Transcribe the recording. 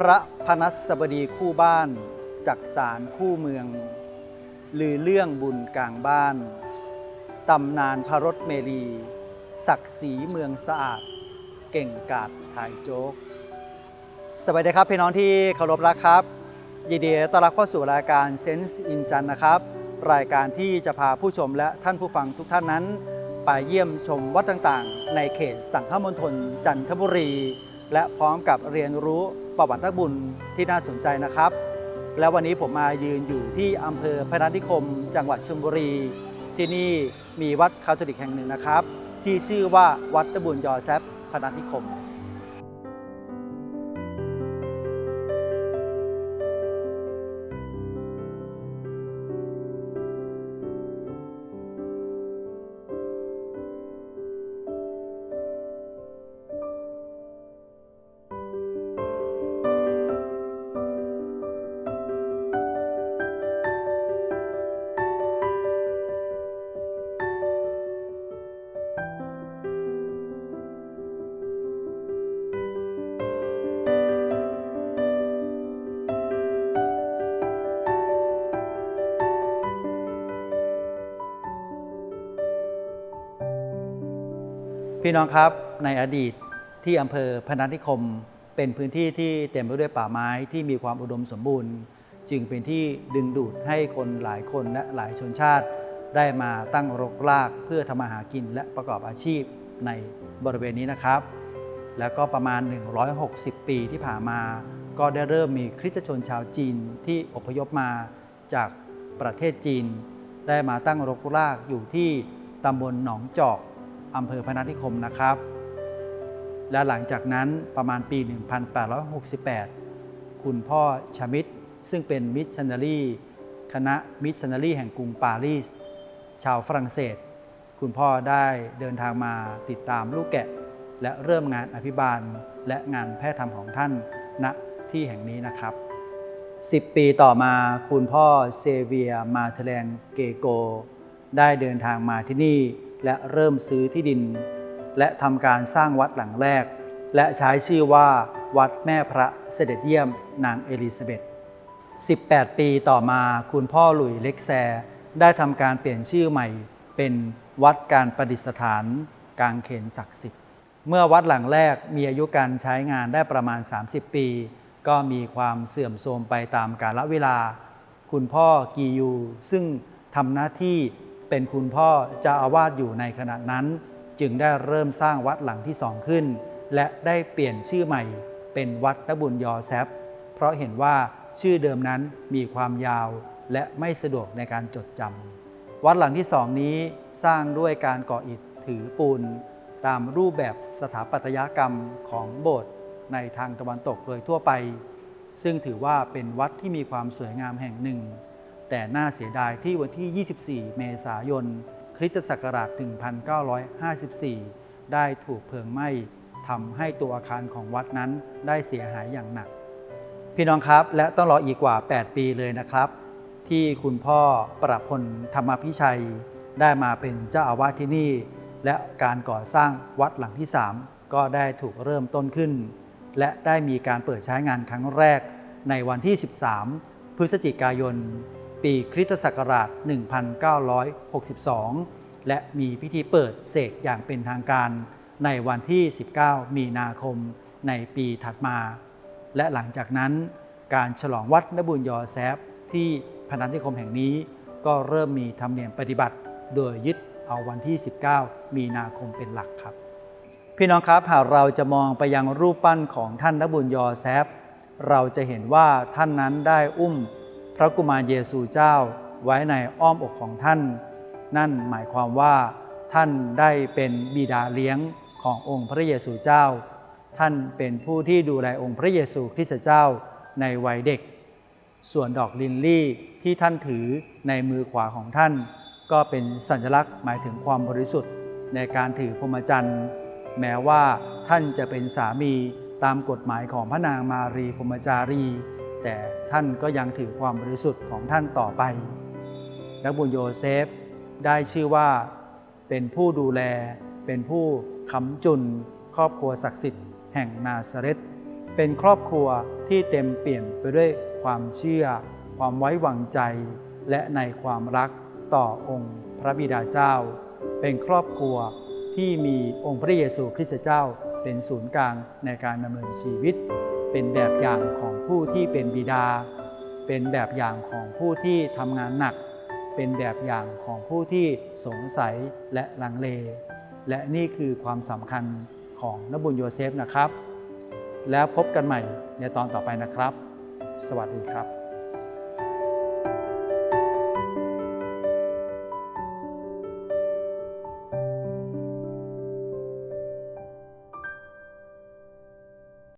พระพนัสบดีคู่บ้าน จักสารคู่เมือง ลือเรื่องบุญกลางบ้าน ตำนานพระรถเมรี ศักดิ์ศรีเมืองสะอาด เก่งกาดถ่ายโจ๊ก สวัสดีครับพี่น้องที่เคารพรักครับ ยินดีต้อนรับเข้าสู่รายการเซนส์อินจันนะครับ รายการที่จะพาผู้ชมและท่านผู้ฟังทุกท่านนั้นไปเยี่ยมชมวัดต่างๆ ในเขตสังฆมณฑลจันทบุรี และพร้อมกับเรียนรู้ ประวัตินักบุญที่น่าสนใจนะครับ และวันนี้ผมมายืนอยู่ที่อำเภอพนัสนิคม จังหวัดชลบุรี ที่นี่มีวัดคาทอลิกแห่งหนึ่งนะครับ ที่ชื่อว่าวัดตะบุญยอแซบพนัสนิคม พี่น้องครับในอดีตที่อำเภอพนัสนิคม เป็นพื้นที่ที่เต็มไปด้วยป่าไม้ที่มีความอุดมสมบูรณ์ จึงเป็นที่ดึงดูดให้คนหลายคนและหลายชนชาติ ได้มาตั้งรกรากเพื่อทำมาหากินและประกอบอาชีพในบริเวณนี้นะครับ แล้วก็ประมาณ 160 ปีที่ผ่านมา ก็ได้เริ่มมีคริสตชนชาวจีนที่อพยพมาจากประเทศจีน ได้มาตั้งรกรากอยู่ที่ตำบลหนองจอก อำเภอพนัสนิคมนะครับ และหลังจากนั้นประมาณปี 1868 คุณพ่อชามิดซึ่งเป็นมิชชันนารีคณะมิชชันนารีแห่งกรุงปารีส ชาวฝรั่งเศส คุณพ่อได้เดินทางมาติดตามลูกแกะ และเริ่มงานอภิบาลและงานแพทย์ธรรมของท่านณที่แห่งนี้นะครับ 10 ปีต่อมาคุณพ่อเซเวียมาเทแลนเกโก ได้เดินทางมาที่นี่ และเริ่มซื้อที่ดิน และทำการสร้างวัดหลังแรก และใช้ชื่อว่าวัดแม่พระเสด็จเยี่ยมนางเอลิซาเบธ18 ปีต่อมาคุณพ่อหลุยเล็กแซร์ได้ทำการเปลี่ยนชื่อใหม่ เป็นวัดการประดิษฐานกางเขนศักดิ์สิทธิ์ เมื่อวัดหลังแรกมีอายุการใช้งานได้ประมาณ 30 ปี ก็มีความเสื่อมโทรมไปตามกาลเวลา คุณพ่อกียูซึ่งทำหน้าที่ เป็นคุณพ่อเจ้าอาวาสอยู่ในขณะนั้น จึงได้เริ่มสร้างวัดหลังที่สองขึ้น และได้เปลี่ยนชื่อใหม่ เป็นวัดนบุญยอแซฟเพราะเห็นว่าชื่อเดิมนั้นมีความยาวและไม่สะดวกในการจดจำวัดหลังที่สองนี้สร้างด้วยการก่ออิฐถือปูน ตามรูปแบบสถาปัตยกรรมของโบสถ์ในทางตะวันตกโดยทั่วไป ซึ่งถือว่าเป็นวัดที่มีความสวยงามแห่งหนึ่ง แต่น่าเสียดายที่วันที่ 24 เมษายน คริสตศักราช 1954 ได้ถูกเพลิงไหม้ทำให้ตัวอาคารของวัดนั้นได้เสียหายอย่างหนัก พี่น้องครับและต้องรออีกกว่า 8 ปีเลยนะครับ ที่คุณพ่อประพลธรรมพิชัย ได้มาเป็นเจ้าอาวาสที่นี่ และการก่อสร้างวัดหลังที่ 3 ก็ได้ถูกเริ่มต้นขึ้น และได้มีการเปิดใช้งานครั้งแรกในวันที่ 13 พฤศจิกายน ปีคริสตศักราช 1962 และมีพิธีเปิดเสกอย่างเป็นทางการในวันที่ 19 มีนาคมในปีถัดมา และหลังจากนั้น การฉลองวัดนบุญยอแซฟที่พนัสนิคมแห่งนี้ก็เริ่มมีธรรมเนียมปฏิบัติ โดยยึดเอาวันที่ 19 มีนาคมเป็นหลักครับ พี่น้องครับหากเราจะมองไปยังรูปปั้นของท่านนบุญยอแซฟเราจะเห็นว่าท่านนั้นได้อุ้ม พระกุมารเยซูเจ้าไว้ในอ้อมอกของท่าน นั่นหมายความว่าท่านได้เป็นบิดาเลี้ยงขององค์พระเยซูเจ้า ท่านเป็นผู้ที่ดูแลองค์พระเยซูคริสต์เจ้าในวัยเด็ก ส่วนดอกลินลี่ที่ท่านถือในมือขวาของท่าน ก็เป็นสัญลักษณ์หมายถึงความบริสุทธิ์ในการถือพรหมจรรย์แม้ว่าท่านจะเป็นสามีตามกฎหมายของพระนางมารีพรหมจารี แต่ท่านก็ยังถือความบริสุทธิ์ของท่านต่อไป นักบุญโยเซฟได้ชื่อว่าเป็นผู้ดูแล เป็นผู้ค้ำจุน ครอบครัวศักดิ์สิทธิ์แห่งนาซาเรตเป็นครอบครัวที่เต็มเปี่ยมไปด้วยความเชื่อ ความไว้วางใจ และในความรักต่อองค์พระบิดาเจ้า เป็นครอบครัวที่มีองค์พระเยซูคริสต์เจ้าเป็นศูนย์กลางในการดำเนินชีวิต เป็นแบบอย่างของผู้ที่เป็นบิดา เป็นแบบอย่างของผู้ที่ทำงานหนัก เป็นแบบอย่างของผู้ที่สงสัยและลังเล และนี่คือความสำคัญของนบุญโยเซฟนะครับ แล้วพบกันใหม่ในตอนต่อไปนะครับ สวัสดีครับ